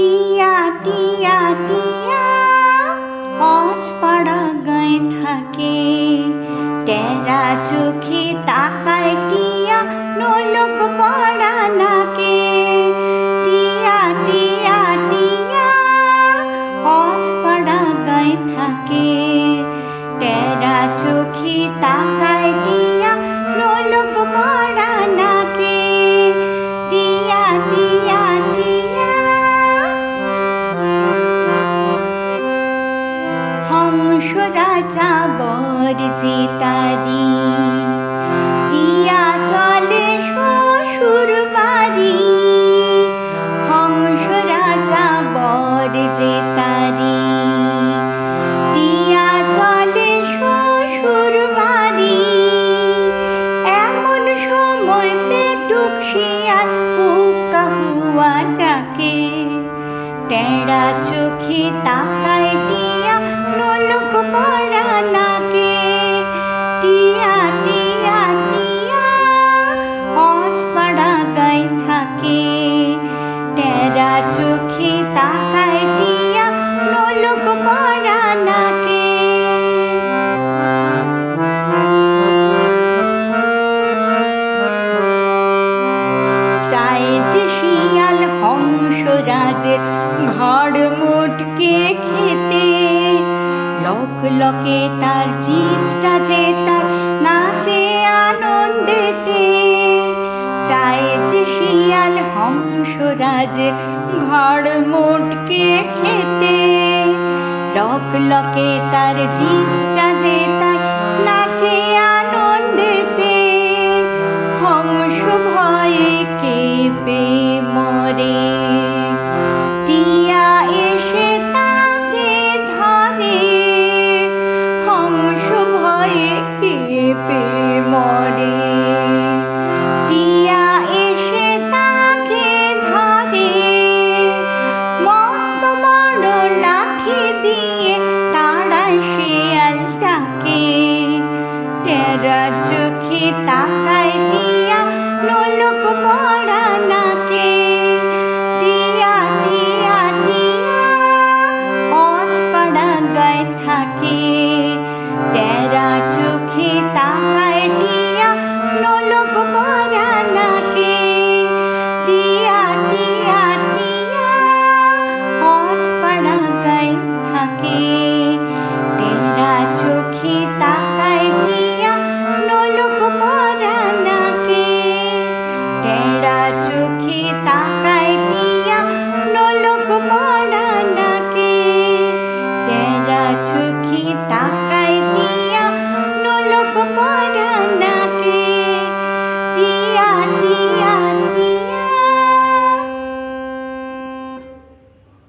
টিয়া টিয়া টিয়া অজ পাড়া গায়ে থাকে। টেরা চোখে তাকায় টিয়া নলক পাড়া নাকে শিয়াল পোকা ডাকে। টেড়া চোখে তাকায় টিয়া নলক পড়া না চায় যে শিয়াল হংসরাজের ঘর মোটকে খেতে। লক লকে তার জীবটা যে তার নাচে আনন্দেতে। চায় যে শিয়াল হংসরাজের ঘর মোটকে খেতে। লক লকে তার জীব may be 죽이다.